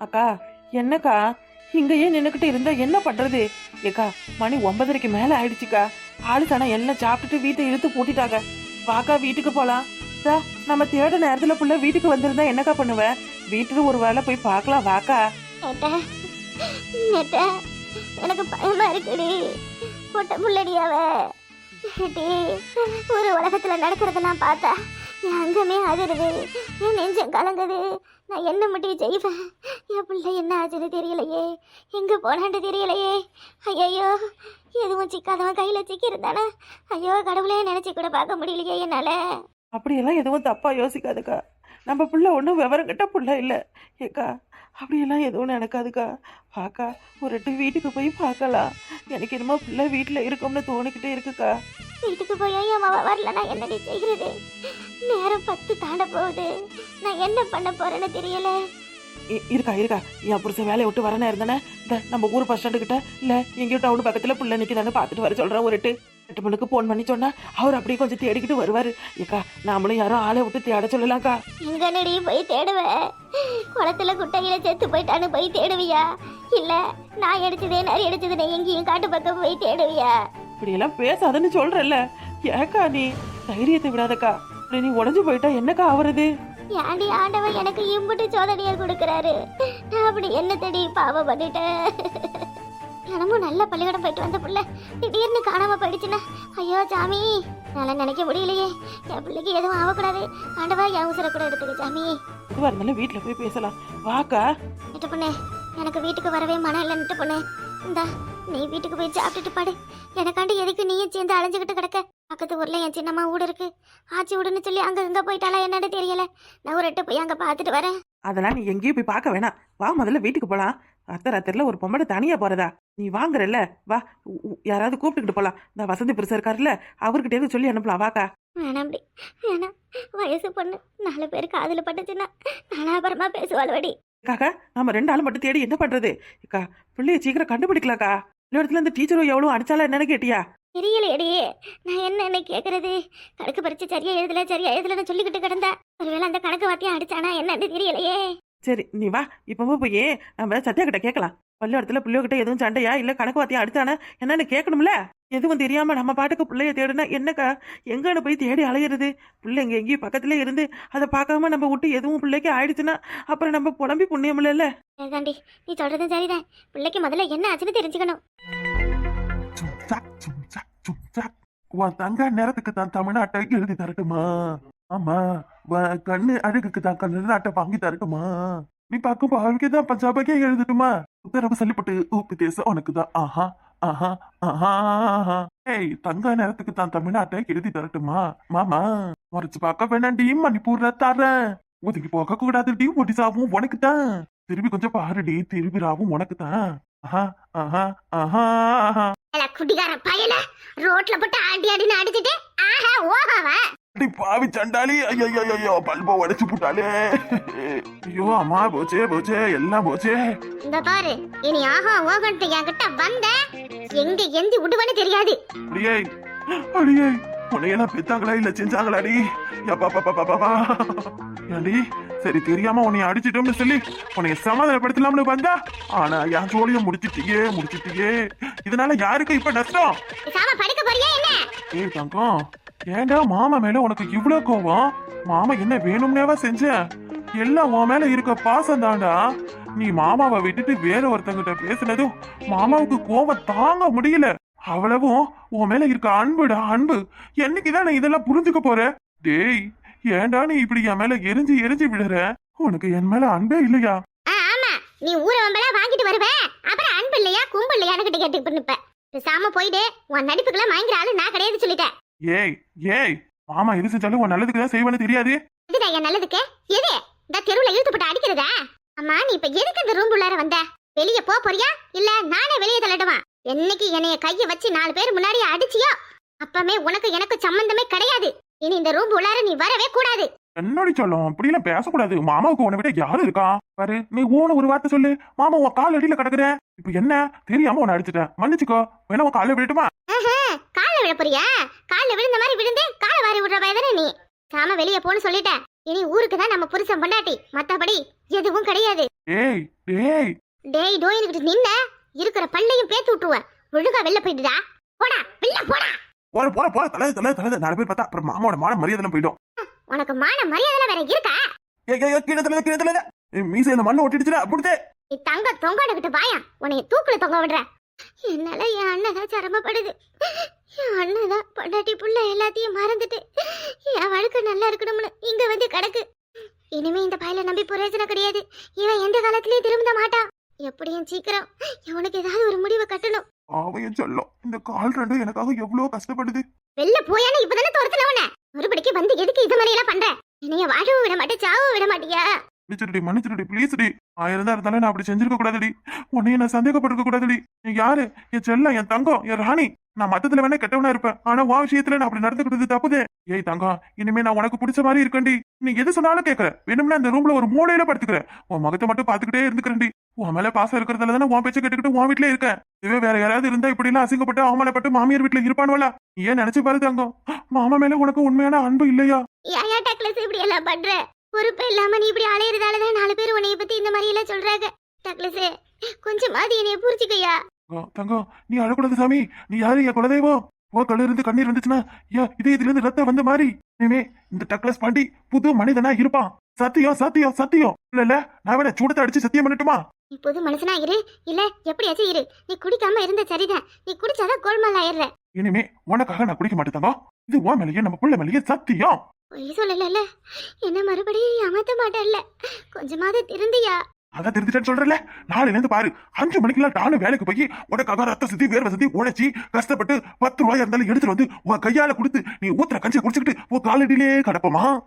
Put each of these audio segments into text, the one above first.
அக்கா என்னக்கா? இங்கேயே நின்றுக்கிட்டு இருந்தா என்ன பண்றது? ஏக்கா மணி ஒன்பதரைக்கு மேல ஆயிடுச்சுக்கா. ஆளு தானே எல்லாம் சாப்பிட்டுட்டு வீட்டை இழுத்து பூட்டிட்டாங்க. வாக்கா வீட்டுக்கு போலாம். தா, நம்ம தேட நேரத்துல புள்ள வீட்டுக்கு வந்திருந்தா என்னக்கா பண்ணுவேன் வீட்டுல ஒரு வேளை போய் பார்க்கலாம் வாக்கா. எனக்கு பயமா இருக்குடி. பொட்ட புள்ளடியாவ ஒரு உலகத்துல நடக்கிறதெல்லாம் பார்த்தா என் அங்கமே அதிருது என் நெஞ்சம் கலங்குது. நான் என்ன மட்டும் செய்வேன்? என் பிள்ளை என்ன ஆச்சுன்னு தெரியலையே. எங்கே போனான்னு தெரியலையே. ஐயோ எதுவும் சிக்காதவன் கையில் சிக்கியிருந்தானா? ஐயோ கடவுளே நினச்சி கூட பார்க்க முடியலையே என்னால். அப்படியெல்லாம் எதுவும் தப்பாக யோசிக்காதுக்கா. நம்ம பிள்ளை ஒன்றும் விவரம் கிட்ட பிள்ளை இல்லை. ஏக்கா அப்படியெல்லாம் எதுவும் நடக்காதுக்கா வாக்கா ஒரு எட்டு வீட்டுக்கு போய் பார்க்கலாம். எனக்கு என்னமோ பிள்ளை வீட்டில் இருக்கும்னு தோணிக்கிட்டே இருக்குக்கா. வீட்டுக்கு போய் என் மாவ வரல நான் என்னடி செய்கிறது? நேரம் பத்து தாண்ட போகுது. நான் என்ன பண்ண போறேன்னு தெரியல. இருக்கா இருக்கா. என் புருஷன் வேலையை விட்டு வரனே இருந்தேனே இந்த நம்ம ஊர் பஸ் ஸ்டாண்டு கிட்ட இல்ல எங்கேயோ டவுன் பக்கத்துல புள்ள நிக்கிறான்னு பார்த்துட்டு வர சொல்றேன் ஒரு எட்டு. எட்டு மணிக்கு ஃபோன் பண்ணி சொன்னா அவர் அப்படியே கொஞ்சம் தேடிக்கிட்டு வருவாரு. ஏக்கா நாமளும் யாரும் ஆளை விட்டு தேட சொல்லலாம்க்கா. எங்க நடி போய் தேடுவ? குளத்துல குட்டையில செத்து போயிட்டான்னு போய் தேடுவியா? இல்ல நான் எடுத்ததே நரி எடுத்ததுன்னு எங்கேயும் காட்டு பக்கம் போய் தேடுவியா? இப்படியெல்லாம் பேசாதன்னு சொல்றல்ல ஏக்கா நீ தைரியத்தை விடாதக்கா. இப்படி நீ உடஞ்சு போயிட்டா என்னக்கா ஆவறது? ஏண்டி ஆண்டவன் எனக்கு இம்புட்டு சோதனையை கொடுக்கறாரு. நான் அப்படி என்ன தேடி பாவம் பண்ணிட்டேன். தினமும் நல்ல பள்ளிக்கூடம் போயிட்டு வந்த புள்ள திடீர்னு காணாம போயிடுச்சுன்னா ஐயோ சாமி நல்லா நினைக்க முடியலையே. என் பிள்ளைக்கு எதுவும் ஆகக்கூடாது. ஆண்டவா என் உசுர கூட எடுத்துக்க சாமி. இதுவா இருந்தாலும் வீட்டுல போய் பேசலாம். வாக்கா. நெட்டு பொண்ணு எனக்கு வீட்டுக்கு வரவே மனம் இல்லை நெட்டு பொண்ணு. இந்தா நீ வீட்டுக்கு போய் சாப்பிட்டுட்டு பாடு. எனக்காண்டி எதுக்கு நீயும் சேர்ந்து அலைஞ்சுக்கிட்டு கிடக்க? பக்கத்து ஊர்ல என் சின்னம்மா வீடு இருக்கு. ஆச்சி வீடுன்னு சொல்லி அங்க இங்க போயிட்டாளா என்னன்னு தெரியல. நான் ஒரு எட்டு போய் அங்க பார்த்துட்டு வரேன். அதெல்லாம் நீ எங்கேயும் போய் பார்க்க வேணாம். வா முதல்ல வீட்டுக்கு போலாம். அர்த்த ராத்திரில ஒரு பொம்பளை தனியா போறதா? நீ வாங்குறல்ல. வா யாராவது கூப்பிட்டுக்கிட்டு போலாம். இந்த வசந்தி பெருசா இருக்காருல்ல அவர்கிட்ட சொல்லி அனுப்பலாம். வாக்கா. வேணாம் அப்படி. வேணாம். வயசு பொண்ணு. நாலு பேர் காதுல பட்டுச்சுன்னா நானா அப்புறமா பேசுவாள்வடி காக்கா நம்ம ரெண்டு ஆளும் மட்டும் தேடி என்ன பண்றது? அக்கா பிள்ளைய சீக்கிரம் கண்டுபிடிக்கலாக்கா இந்த இடத்துல இந்த டீச்சரும் எவ்வளவு அடிச்சாலா என்னன்னு கேட்டியா? தெரியலையடி. நான் என்ன என்ன கேக்குறது? கணக்கு பறிச்சு சரியா எழுதல சரியா எழுதலன்னு சொல்லிக்கிட்டு கிடந்தா. ஒருவேளை அந்த கணக்கு வாத்தியம் அடிச்சானா என்னன்னு தெரியலையே. சரி நீ வா இப்பவே போய். நம்ம சத்யா கிட்ட கேட்கலாம். பள்ளியோடத்துல பிள்ளைகிட்ட எதுவும் சண்டையா? இல்ல கணக்கு வாத்தியம் அடிச்சானா என்னன்னு கேட்கணும்ல? எதுவும் தெரியாம நம்ம பாட்டுக்கு பிள்ளைய தேடுனா என்னக்கா? எங்கன்னு போய் தேடி அலையிறது? பிள்ளைங்க எங்கேயும் பக்கத்துல இருந்து அதை பார்க்காம நம்ம விட்டு எதுவும் பிள்ளைக்கு ஆயிடுச்சுன்னா அப்புறம் நம்ம புலம்பி புண்ணியம் இல்லைல்ல சரிதாண்டி நீ சொல்றதும் சரிதான். பிள்ளைக்கு முதல்ல என்ன ஆச்சுன்னு தெரிஞ்சுக்கணும். உன் தங்க நேரத்துக்கு தான் தமிழ்நாட்டை எழுதி தரட்டுமா? ஆமா கண்ணு அழகுக்கு தான் கண்ணு வாங்கி தரட்டுமா? நீ பார்க்கும் பார்வைக்கு தான் பஞ்சாபக்கே எழுதட்டுமா? உத்தரவு சொல்லிப்பட்டு ஊப்பி தேசம் உனக்கு தான் ஆஹா ஆஹா ஆஹா ஆஹா. ஏய் தங்க நேரத்துக்கு தான் தமிழ்நாட்டை எழுதி தரட்டுமா? மாமா மறைச்சு பார்க்க வேணாண்டி மணிப்பூர்ல தரேன். ஒதுக்கி போக கூடாதுடி ஒடிசாவும் உனக்கு தான். திரும்பி கொஞ்சம் பாருடி திரும்பிராவும் உனக்கு தான். ஆஹா ஆஹா ஆஹா ஆஹா. குடிகார பயல ரோட்ல போட்டு ஆடி ஆடின்னு அடிச்சுட்டு ஆஹா ஓஹாவா. அடி பாவி சண்டாளி. ஐயோ ஐயோ, ஐயோ பல்ப உடைச்சு புட்டாலே. ஐயோ அம்மா போச்சே போச்சே எல்லாம் போச்சே. இந்த பாரு இனி ஆஹா ஓகன்ட்டு என்கிட்ட வந்த எங்க எந்தி விடுவேன்னு தெரியாது. அடியே அடியே உன்னையெல்லாம் பெத்தாங்களா இல்ல செஞ்சாங்களாடி பாப்பா ஏண்டி சரி தெரியாம உன்னை அடிச்சிட்டோம்னு சொல்லி உன்னைய சமாதானப்படுத்தலாம்னு வந்தா ஆனா என் ஜோலிய முடிச்சிட்டியே முடிச்சிட்டியே. இதனால யாருக்கு இப்ப நஷ்டம்? படுக்க போறியா என்ன? ஏய் தங்கம். ஏன்டா மாமா மேல உனக்கு இவ்ளோ கோவம்? மாமா என்ன வேணும்னேவா செஞ்சேன் எல்லாம் உன் மேல இருக்க பாசம் தாண்டா நீ மாமாவை விட்டுட்டு வேற ஒருத்தங்கிட்ட பேசுனதும் மாமாவுக்கு கோவம் தாங்க முடியல. அவ்வளவும் உன் மேல இருக்க அன்புடா அன்பு. என்னைக்குதான் நான் இதெல்லாம் புரிஞ்சுக்க போற? டேய் ஏன்டா நீ இப்படி என் மேல எரிஞ்சு எரிஞ்சு விடுற உனக்கு என் மேல அன்பே இல்லையா? ஆமா. நீ ஊர வம்பலா வாங்கிட்டு வருவ. அப்புறம் அன்பு இல்லையா கும்பு இல்லையான்னு கிட்ட கேட்டு நிப்ப. பேசாம போயிடு. உன் நடிப்புக்கெல்லாம் வாங்கிற ஆளு நான் கிடையாது சொல்லிட்டேன் ஏய் ஏய் மாமா எது செஞ்சாலும் உன் நல்லதுக்கு தான் செய்வேன்னு தெரியாது. இதுடா என் நல்லதுக்கு? எது? இந்த தெருவுல இழுத்து போட்டு அடிக்கிறதா? அம்மா நீ இப்ப எதுக்கு இந்த ரூம் உள்ளார வந்த? வெளிய போ போறியா? இல்ல நானே வெளியே தள்ளட்டுமா? என்னைக்கு என்னைய கைய வச்சு நாலு பேர் முன்னாடி அடிச்சியோ? அப்பமே உனக்கு எனக்கு சம்பந்தமே கிடையாது. இனி இந்த ரூம் உள்ளார நீ வரவே கூடாது. என்னடி சொல்லும்? அப்படிலாம் பேசக்கூடாது. மாமாவுக்கு உன்னை விட யாரு இருக்கா? பாரு நீ ஊன ஒரு வார்த்தை சொல்லு. மாமா உன் கால் அடியில கிடக்குற. இப்ப என்ன? தெரியாம உன்னை அடிச்சிட்டேன். மன்னிச்சுக்கோ. வேணா உன் கால விடட்டுமா? கால்ல விழ போறியா? கால்ல விழுந்த மாதிரி விழுந்து காலை வாரி விடுற வயதானே நீ? சாம வெளிய போன்னு சொல்லிட்டேன். இனி ஊருக்கு தான் நம்ம புருஷன் பொண்டாட்டி. மத்தபடி எதுவும் கிடையாது. ஏய் டேய். டேய் டோயினுக்கிட்டு நின்ன இருக்கிற பல்லையும் பேத்து விட்டுருவேன் ஒழுங்கா வெளில போயிடுடா போடா வெளில போடா. போற போற போற. தலை தலை தலை நாலு பேர் பார்த்தா அப்புறம் மாமாவோட மான மரியாதை போயிடும். உனக்கு மான மரியாதை வேற இருக்கா? ஏ ஏ கீழே தலை கீழே தலை மீசை இந்த மண்ணு ஒட்டிடுச்சுடா அப்படிதே நீ தங்க தொங்காடுகிட்டு பாயா உன்னை தூக்குல தொங்க விடுற. என்னால என் அண்ணன் சிரமப்படுது. என் அண்ணன் தான் பொண்டாட்டி புள்ள எல்லாத்தையும் மறந்துட்டு என் வாழ்க்கை நல்லா இருக்கணும்னு இங்க வந்து கிடக்கு. இனிமே இந்த பையல நம்பி பிரயோஜனம் கிடையாது. இவன் எந்த காலத்திலயும் திரும்ப மாட்டான். எப்படியும் சீக்கிரம் இவனுக்கு ஏதாவது ஒரு முடிவை கட்டணும். அவன் சொல்லும். இந்த கால் ரெண்டும் எனக்காக எவ்வளவு கஷ்டப்படுது. வெளில போயானே இப்பதானே துரத்துல உன்னை. மறுபடிக்கு வந்து எதுக்கு இது மாதிரி எல்லாம் பண்ற? என்னைய வாழவும் விட மாட்டே சாவும் விட மாட்டியா? மன்னிச்சிருடி மன்னிச்சிருடி ப்ளீஸ் டி ஆயிரம் தான் இருந்தாலும் நான் அப்படி செஞ்சிருக்க கூடாதுடி. உன்னைய நான் சந்தேகப்பட்டிருக்க கூடாதுடி. நீ யாரு? என் செல்லம் என் தங்கம் என் ராணி. நான் மத்தத்துல வேணா கெட்டவனா இருப்பேன். ஆனா உன் விஷயத்துல நான் அப்படி நடந்துக்கிட்டது தப்புதே. ஏய் தங்கா இனிமே நான் உனக்கு பிடிச்ச மாதிரி இருக்கேன்டி. நீ எது சொன்னாலும் கேக்குற. வேணும்னா அந்த ரூம்ல ஒரு மூலையில படுத்துக்கிறேன் உன் மகத்தை மட்டும் பாத்துக்கிட்டே இருந்துக்கிறேன்டி. உன் மேல பாசம் இருக்கிறதால தானே உன் பேச்ச கேட்டுக்கிட்டு உன் வீட்லயே இருக்கேன் இதுவே வேற யாராவது இருந்தா இப்படி எல்லாம் அசிங்கப்பட்டு அவமானப்பட்டு மாமியார் வீட்டுல இருப்பானுவல ஏன் நினைச்சு பாரு தங்கம். மாமா மேல உனக்கு உண்மையான அன்பு இல்லையா? ஏன் டக்ளஸ் இப்படி எல்லாம் பண்ற. பொறுப்பு இல்லாம நீ இப்படி அலையறதால தான் நாலு பேர் உன்னைய பத்தி இந்த மாதிரி எல்லாம் சொல்றாங்க. டக்ளஸ் கொஞ்சமாவது என்னைய புரிச்சுக்கயா தங்கம், நீ அழக்கூடாது சாமி. நீ யாரு? என் குலதெய்வம். கல்லு இருந்து கண்ணீர் வந்துச்சுன்னா ஏன் இதயத்துல இருந்து ரத்தம் வந்த மாதிரி. இனிமே இந்த டக்ளஸ் பாண்டி புது மனிதனா இருப்பான். சத்தியம் சத்தியம் சத்தியம். இல்ல இல்ல நான் வேணா சூடத்தை அடிச்சு சத்தியம் பண்ணட்டுமா? நீ புது மனுஷனா இரு. இல்ல எப்படியாச்சும் இரு. நீ குடிக்காம இருந்த சரிதான். நீ குடிச்சாதான் கோல்மால் ஆயிடுற. இனிமே உனக்காக நான் குடிக்க மாட்டேன் இது உன் மேலேயே நம்ம புள்ள மேலேயே சத்தியம். பொய் சொல்லல என்ன மறுபடியும் ஏமாத்த மாட்டேன்ல கொஞ்சமாவது திருந்தியா? அதான் தெரிஞ்சுட்டேன்னு சொல்றல நாளைல இருந்து பாரு. அஞ்சு மணிக்கெல்லாம் நானும் வேலைக்கு போய் உனக்காக ரத்த சுத்தி வேர்வை சுத்தி உழைச்சி கஷ்டப்பட்டு பத்து ரூபாய் இருந்தாலும் எடுத்துட்டு வந்து உன் கையால கொடுத்து நீ ஊத்துற கஞ்சியை குடிச்சுக்கிட்டு உன் காலடியிலே கிடப்பமா?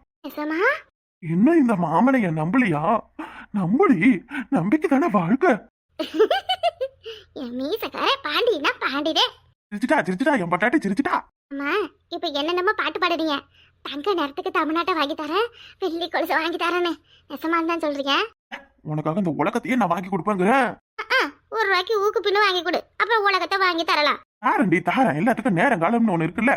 இன்னும் இந்த மாமனை என் நம்பலையா? நம்புடி நம்பிக்கை தானே வாழ்க்கை. பாண்டினா பாண்டிடே. சிரிச்சிட்டா சிரிச்சிட்டா என் பட்டாட்டி சிரிச்சிட்டா. அம்மா இப்ப என்னென்னமோ பாட்டு பாடுறீங்க. தங்க நேரத்துக்கு தமிழ்நாட்டை வாங்கி தரேன் வெள்ளி கொலுசு வாங்கி தரேன்னு. நெசமா தான் சொல்றீங்க. உனக்காக இந்த உலகத்தையே நான் வாங்கி கொடுப்பேங்கிறேன் ஆ, ஒரு ரூபாய்க்கு ஊக்கு பின்னு வாங்கி கொடு. அப்புறம் உலகத்தை வாங்கி தரலாம். தாரண்டி தாரன். எல்லாத்துக்கும் நேரம் காலம்னு ஒண்ணு இருக்குல்ல.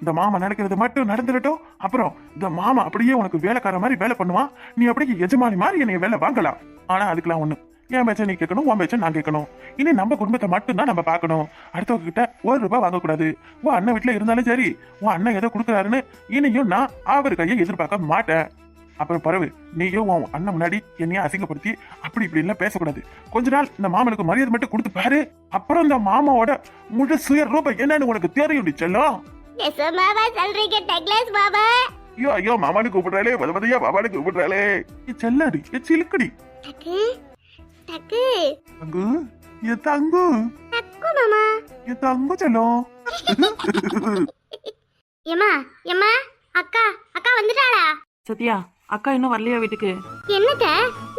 இந்த மாமா நினைக்கிறது மட்டும் நடந்துடட்டும். அப்புறம் இந்த மாமா அப்படியே உனக்கு வேலைக்கார மாதிரி வேலை பண்ணுவான். நீ அப்படியே எஜமானி மாதிரி என்னைய வேலை வாங்கலாம். ஆனா அதுக்கெல்லாம் ஒண்ணு. என் பேச்ச நீ கேட்கணும் உன் பேச்ச நான் கேட்கணும். இனி நம்ம குடும்பத்தை மட்டும்தான் நம்ம பார்க்கணும். அடுத்தவங்க கிட்ட ஒரு ரூபாய் வாங்கக்கூடாது. உன் அண்ணன் வீட்டுல இருந்தாலும் சரி உன் அண்ணன் எதை கொடுக்குறாருன்னு இனியும் நான் அவர் கையை எதிர்பார்க்க மாட்டேன். அப்புறம் பரவு நீயும் உன் அண்ணன் முன்னாடி என்னைய அசிங்கப்படுத்தி அப்படி இப்படி எல்லாம் பேசக்கூடாது. கொஞ்ச நாள் இந்த மாமனுக்கு மரியாதை மட்டும் கொடுத்து பாரு. அப்புறம் இந்த மாமாவோட முழு சுய ரூபம் என்னன்னு உனக்கு தெரியும் செல்லம் ஐயோ ஐயோ மாமானு கூப்பிடுறாளே பத பதையா மாமானு கூப்பிடுறாளே. ஏ செல்லடி ஏ சிலுக்கடி. டக்கு தங்கு ஏ தங்கு. டக்கு மாமா. ஏ தங்கு செல்லம் ஏமா ஏமா அக்கா அக்கா வந்துட்டாளா? சத்யா அக்கா இன்னும் வரலையா வீட்டுக்கு? என்னத்த?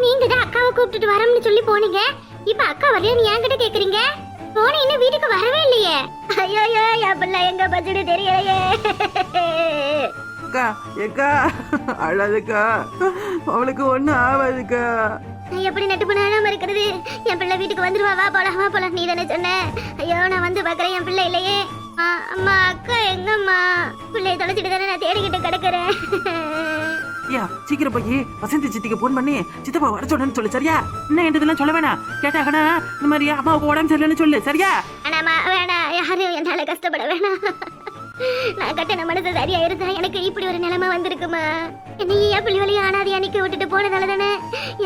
நீங்க தான் அக்காவை கூப்பிட்டுட்டு வரணும்னு சொல்லி போனீங்க. இப்ப அக்கா வரலையான்னு என்கிட்ட கேக்குறீங்க? போன இன்னும் வீட்டுக்கு வரவே இல்லையே. ஐயோ என் பிள்ளை எங்க பச்சுன்னு தெரியலையே. அக்கா ஏக்கா அழாதுக்கா. அவளுக்கு ஒன்றும் ஆகாதுக்கா நான் எப்படி நட்டு பண்ணாம இருக்கிறது? என் பிள்ளை வீட்டுக்கு வந்துருவா வா போலாம் வா போலாம். நீ தானே சொன்ன? ஐயோ நான் வந்து பாக்குறேன் என் பிள்ளை இல்லையே. அம்மா அக்கா எங்கம்மா? பிள்ளைய தொலைச்சிட்டு தானே நான் தேடிக்கிட்டு கிடக்குறேன். ஐயா சீக்கிரம் போய் வசந்தி சித்திக்கு போன் பண்ணி சித்தப்பா வர சொல்லுன்னு சொல்லு சரியா? என்ன என்றதெல்லாம் சொல்ல வேணாம்? கேட்டாங்கன்னா இந்த மாதிரி அம்மாவுக்கு உடம்பு சரியில்லைன்னு சொல்லு சரியா? வேணாமா வேணாம். யாரும் என்னால கஷ்டப்பட வேணாம். நான் கட்டின மனசு சரியா இருந்தா எனக்கு இப்படி ஒரு நிலைமை வந்திருக்குமா? நீ என் பிள்ளை வழியா அனாதையா அன்னைக்கு விட்டுட்டு போனதால தானே?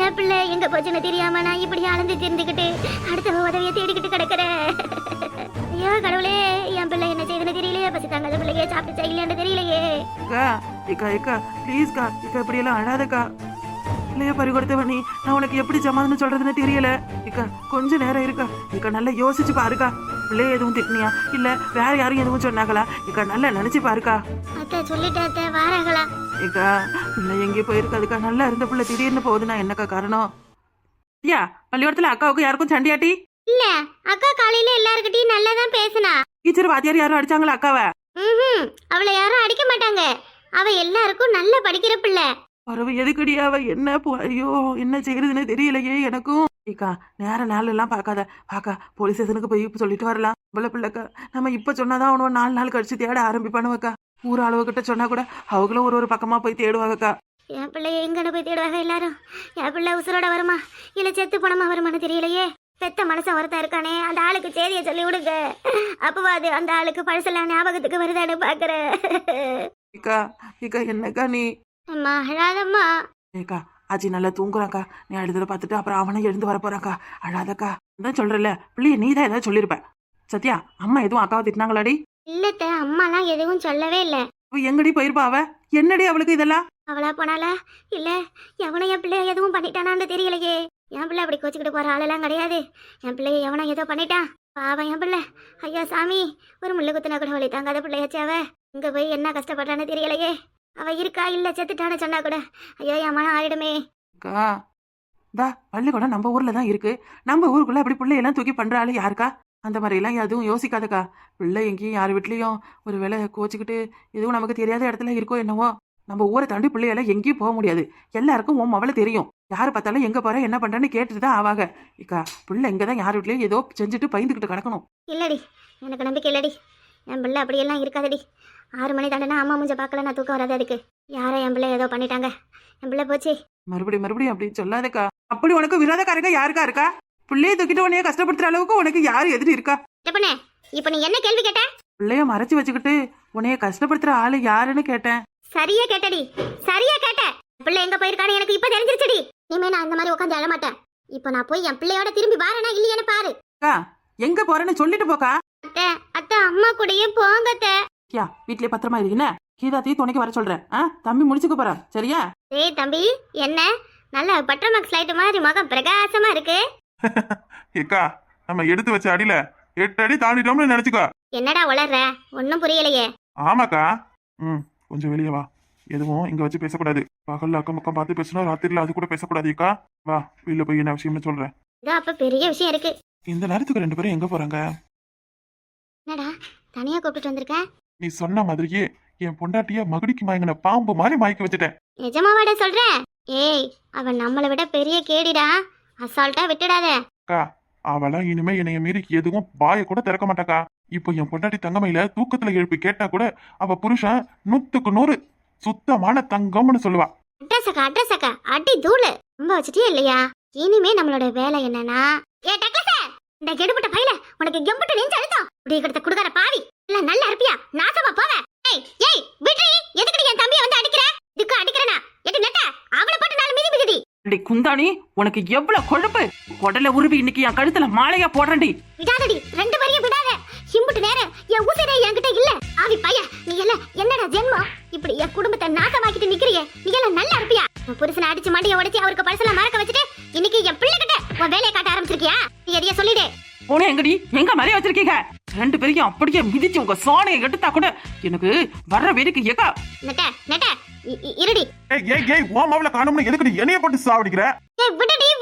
என் பிள்ளை எங்க போச்சுன்னு தெரியாம நான் இப்படி அலைஞ்சு தெரிஞ்சுக்கிட்டு அடுத்த உதவியை தேடிக்கிட்டு கிடக்குறேன். ஐயோ கடவுளே என் பிள்ளை என்ன தெரியலையே பசி தங்காத பிள்ளையே சாப்பிட்டு இல்லையான்னு தெரியலையே. அக்கா ஏக்கா ஏக்கா ப்ளீஸ்க்கா ஏக்கா இப்படியெல்லாம் அழாதக்கா. இல்லையா பறி கொடுத்தவனி நான் உனக்கு எப்படி சமாதானம் சொல்றதுன்னு தெரியல. ஏக்கா கொஞ்ச நேரம் இருக்கா. ஏக்கா நல்லா யோசிச்சு பாருக்கா. பிள்ளைய எதுவும் திட்டினியா? இல்ல வேற யாரும் எதுவும் சொன்னாங்களா? ஏக்கா நல்லா நினைச்சு பாருக்கா. அத்தை சொல்லிட்டேன் வாராங்களா? ஏக்கா பிள்ளை எங்கேயோ போயிருக்காதுக்கா நல்லா இருந்த பிள்ளை திடீர்னு போகுதுன்னா என்னக்கா காரணம்? ஐயா பள்ளிக்கூடத்துல அக்காவுக்கு யாருக்கும் சண்டையாட்டி? இல்ல அக்கா காலையில எல்லார்கிட்டயும் நல்லா தான் பேசினா. டீச்சர் வாத்தியார் யாரும் அடிச்சாங்களா அக்காவை? ம்ஹும். அவளை யாரும் அடிக்க மாட்டாங்க. அவ எல்லாருக்கும் நல்லா படிக்கிற பிள்ளை. பறவை எதுக்கடி அவ? என்ன போ- ஐயோ என்ன செய்யறதுன்னு தெரியலையே எனக்கும். ஏக்கா நேர நாள் எல்லாம் பார்க்காத பாக்கா போலீஸ் ஸ்டேஷனுக்கு போய் இப்ப சொல்லிட்டு வரலாம். இவ்வளவு பிள்ளைக்கா நம்ம இப்ப சொன்னாதான் அவனும் நாலு நாள் கழிச்சு தேட ஆரம்பிப்பானுவக்கா. ஊர் அளவுகிட்ட சொன்னா கூட அவங்களும் ஒரு ஒரு பக்கமா போய் தேடுவாங்கக்கா. என் பிள்ளைய எங்கன்னு போய் தேடுவாங்க எல்லாரும்? என் பிள்ளை உசுரோட வருமா? இல்ல செத்து போனமா வருமானு தெரியலையே. பெத்த மனசன் ஒருத்தன் இருக்கானே அந்த ஆளுக்கு செய்தியை சொல்லி விடுங்க. அப்பவாது அந்த ஆளுக்கு பழசெல்லாம் ஞாபகத்துக்கு வருதான்னு பாக்குறேன். ஏக்கா ஏக்கா என்னக்கா நீ? அம்மா அழாதம்மா. ஏக்கா ஆச்சி நல்லா தூங்குறாக்கா நீ அடுத்தத பார்த்துட்டு அப்புறம் அவனே எழுந்து வர போறாக்கா அழாதக்கா. தான் சொல்றல பிள்ளைய நீ தான் ஏதாவது சொல்லியிருப்ப சத்யா அம்மா எதுவும் அக்காவை திட்டினாங்களாடி? இல்லத்த அம்மாலாம் எதுவும் சொல்லவே இல்லை. எங்கடி போயிருப்பா அவ? என்னடி அவளுக்கு இதெல்லாம்? அவளா போனாலா இல்ல எவனை என் பிள்ளை எதுவும் பண்ணிட்டானான்னு தெரியலையே. என் பிள்ளை அப்படி கோச்சிக்கிட்டு போற ஆளெல்லாம் கிடையாது. என் பிள்ளைய எவனை ஏதோ பண்ணிட்டான். பாவம் என் பிள்ளை. ஐயா சாமி ஒரு முள்ளு குத்துனா கூட வழி தாங்காத பிள்ளையாச்சாவ அவ. இங்க போய் என்ன கஷ்டப்பட்டான்னு தெரியலையே. அவ இருக்கா இல்ல செத்துட்டான்னு சொன்னா கூட. ஐயோ என் மனம் ஆயிடுமே. அக்கா தா பள்ளிக்கூடம் நம்ம ஊர்ல தான் இருக்கு. நம்ம ஊருக்குள்ள அப்படி பிள்ளையெல்லாம் தூக்கி பண்றாள் யாருக்கா? அந்த மாதிரிலாம் எதுவும் யோசிக்காதக்கா. பிள்ளை எங்கேயும் யார் வீட்லேயும் ஒரு வேலை கோச்சிக்கிட்டு எதுவும் நமக்கு தெரியாத இடத்துல இருக்கோ என்னவோ. நம்ம ஊரை தாண்டி பிள்ளையெல்லாம் எங்கேயும் போக முடியாது. எல்லாருக்கும் உன் மவளை தெரியும். யார் பார்த்தாலும் எங்க போற என்ன பண்றேன்னு கேட்டுட்டு தான் ஆவாங்க. இக்கா பிள்ளை இங்க தான் யார் வீட்லயும் ஏதோ செஞ்சுட்டு பயந்துக்கிட்டு கிடக்கணும். இல்லடி எனக்கு நம்பிக்கை இல்லடி. என் பிள்ளை அப்படியெல்லாம் இருக்காதடி. ஆறு மணி தாண்டனா அம்மா மூஞ்ச பார்க்கல நான் தூக்கம் வராது அதுக்கு. யாரோ என் பிள்ளை ஏதோ பண்ணிட்டாங்க. என் பிள்ளை போச்சு. மறுபடியும் மறுபடியும் அப்படின்னு சொல்லாதக்கா. அப்படி உனக்கு விரோதக்காரங்க யாருக்கா இருக்கா? பிள்ளைய தூக்கிட்டு உன்னைய கஷ்டப்படுத்துற அளவுக்கு உனக்கு யார் எதிரி இருக்கா? இப்போ நீ என்ன கேள்வி கேட்ட? பிள்ளைய மறைச்சு வச்சுக்கிட்டு உன்னைய கஷ்டப்படுத்துற ஆளு யாருன்னு கேட்டேன். சரியா கேட்டடி. சரியா கேட்ட. பிள்ளை எங்க போயிருக்கான்னு எனக்கு இப்ப தெரிஞ்சிருச்சுடி. இனிமே நான் இந்த மாதிரி உட்காந்து அழ மாட்டேன். இப்போ நான் போய் என் பிள்ளையோட திரும்பி வாரனா இல்லையான்னு பாரு. அக்கா எங்க போறேன்னு சொல்லிட்டு போக்கா? அத்தை அத்தை அம்மா கூடயே போங்க அத்தை. யா வீட்லயே பத்திரமா இருக்கீங்க கீதாத்தையும் துணைக்கு வர சொல்றேன். ஆ தம்பி முடிச்சுக்க போறேன் சரியா? ஏய் தம்பி என்ன? நல்ல பட்டர் மார்க்ஸ் லைட் மாதிரி முகம் பிரகாசமா இருக்கு. ஏக்கா நம்ம எடுத்து வச்ச அடியில எட்டு அடி தாண்டிட்டோம்னு நினைச்சுக்கோ. என்னடா உளர்ற? ஒன்னும் புரியலையே. ஆமாக்கா. ம். கொஞ்சம் வெளியே வா. எதுவும் இங்க வச்சு பேசக்கூடாது. பகல்ல அக்கம் பக்கம் பார்த்து பேசணும் ராத்திரில அது கூட பேசக்கூடாது அக்கா. வா வெளில போய் என்ன விஷயம்னு சொல்றேன். அப்ப பெரிய விஷயம் இருக்கு. இந்த நேரத்துக்கு ரெண்டு பேரும் எங்க போறாங்க? என்னடா தனியா கூப்பிட்டு வந்திருக்க? நீ சொன்ன மாதிரியே என் பொண்டாட்டிய மகுடிக்கு மயங்கின பாம்பு மாதிரி மயக்க வச்சுட்டேன். நிஜமாவாடா சொல்ற? ஏய் அவன் நம்மளை விட பெரிய கேடிடா. அசால்ட்டா விட்டுடாத. அக்கா அவளாம் இனிமே என்னைய மீறி எதுவும் வாயை கூட திறக்க மாட்டாக்கா. இப்போ என் பொண்டாட்டி தங்கமையில தூக்கத்துல எழுப்பி கேட்டா கூட அவ புருஷன் நூத்துக்கு நூறு சுத்தமான தங்கம்னு சொல்லுவா. அட்ரஸ் அக்கா அட்ரஸ் அக்கா அடி தூளு. ரொம்ப வச்சுட்டே இல்லையா? இனிமே நம்மளோட வேலை என்னன்னா ஏ டக்கச இந்த கெடுபட்ட பையில உனக்கு கெம்புட்டு நெஞ்சு அழுத்தம். இப்படி கிட்ட குடுக்கார பாவி. இல்ல நல்லா இருப்பியா? நாசமா போவ. ஏய் ஏய் விட்ரி எதுக்கு என் தம்பிய வந்து அடிக்கிற? இதுக்கு அடிக்கிறனா? எது நெட்ட அவளை போட்டு நாலு மிதி மிதிடி. டேய் குந்தாணி உனக்கு எவ்வளவு கொழுப்பு? குடல உருவி இன்னைக்கு என் கழுத்துல மாலையா போடுறேன்டி. விடாதடி ரெண்டு பேரையும் இம்புட்டு நேரம் என் உசிரே என்கிட்ட இல்ல. ஆவி பைய நீ எல்லாம் என்னடா ஜென்மம்? இப்படி என் குடும்பத்தை நாசமாக்கிட்டு நிக்கிறியே நீ எல்லாம் நல்லா இருப்பியா? புருஷனை அடிச்சு மண்டிய உடைச்சு அவருக்கு பழசெல்லாம் மறக்க வச்சுட்டு இன்னைக்கு என் பிள்ளை கிட்ட உன் வேலையை காட்ட ஆரம்பிச்சிருக்கியா? நீ எதைய சொல்லிடு. உன எங்கடி? எங்க மறைய வச்சிருக்கீங்க? ரெண்டு பேரையும் அப்படியே மிதிச்சு உங்க சோனையை எடுத்தா கூட எனக்கு வர்ற வெறிக்கு ஏக்கா நெட்ட நெட்ட இருடி. ஏய் ஏய் ஏய் உன் மாவுல காணும்னு எதுக்கு நீ என்னைய போட்டு சாவடிக்கிற? ஏய் விடுடி. விடு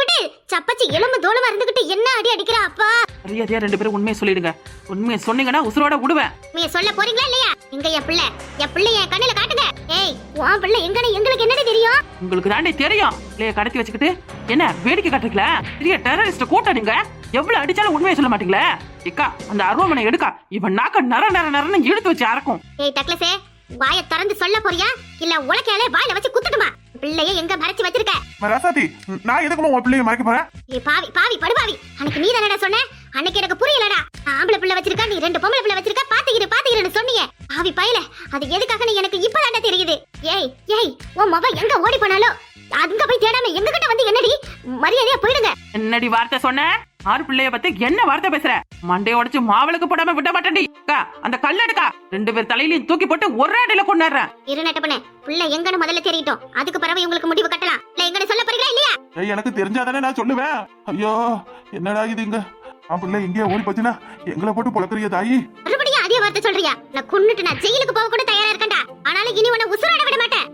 சப்பச்சி எலும்பு தோலமா இருந்துகிட்டு என்ன அடி அடிக்கிறா அப்பா? மரியாதையா ரெண்டு பேரும் உண்மையை சொல்லிடுங்க. உண்மையை சொன்னீங்கன்னா உசுரோட விடுவேன். நீங்க சொல்ல போறீங்களா இல்லையா? எங்க என் பிள்ளை என் பிள்ளை என் கண்ணுல காட்டுங்க. ஏய் உன் பிள்ளை எங்கன்னு எங்களுக்கு என்னடி தெரியும்? உங்களுக்கு தாண்டி தெரியும். இல்லையா கடத்தி வச்சுக்கிட்டு என்ன வேடிக்கை காட்டுறீங்களா? பெரிய டெரரிஸ்ட் கூட்டம் நீங்க எவ்வளவு அடிச்சாலும் உண்மையை சொல்ல மாட்டீங்களா? இக்கா அந்த அருவமனை எடுக்கா. இவன் நாக்க நர நர நரன்னு இழுத்து வச்சு அறக்கும். ஏய் டக்ளஸே வாயை திறந்து சொல்ல போறியா? இல்ல உலக்கையாலே வாயில வச்சு குத்துட்டுமா? பிள்ளைய எங்க மறைச்சு வச்சிருக்க? ரசாத்தி நான் எதுக்குமா உன் பிள்ளைய மறைக்க போறேன்? ஏய் பாவி பாவி படுபாவி. அன்னைக்கு நீ தானடா சொன்ன? அன்னைக்கு எனக்கு புரியலடா. ஆம்பளை பிள்ளை வச்சிருக்கா நீ ரெண்டு பொம்பளை பிள்ளை வச்சிருக்க பாத்துக்கிட்டு பாத்துக்கிறேன்னு சொன்னீங்க பாவி பயல அது எதுக்காக நீ எனக்கு இப்பதாண்டா தெரியுது? ஏய் ஏய் உன் மொப எங்க ஓடி போனாலோ அங்க போய் தேடாம எங்க கிட்ட வந்து என்னடி? மரியாதையா போயிடுங்க. என்னடி வார்த்தை சொன்ன? ஆறு பிள்ளைய பத்தி என்ன வார்த்தை பேசுற? மண்டைய உடைச்சு மாவளுக்கு போடாம விட மாட்டேன்டி. அக்கா, அந்த கல் எடுக்கா. ரெண்டு பேர் தலையிலையும் தூக்கி போட்டு ஒரு அடியில கொண்டாடுறேன். இரு நட்டப்பனே பிள்ளை எங்கன்னு முதல்ல தெரியட்டும் அதுக்கு பிறகு உங்களுக்கு முடிவு கட்டலாம். இல்ல எங்கன்னு சொல்ல போறீங்களா இல்லையா? ஏய் எனக்கு தெரிஞ்சாதானே நான் சொல்லுவேன். ஐயோ என்னடா இது இங்க? என் பிள்ளை எங்கேயோ ஓடி போச்சுன்னா எங்களை போட்டு பொழக்கிறிய தாயி. மறுபடியும் அதே வார்த்தை சொல்றியா? நான் கொன்னுட்டு நான் ஜெயிலுக்கு போக கூட தயாரா இருக்கேன்டா. ஆனாலும் இனி உன்னை உசுராட விட மாட்டேன்.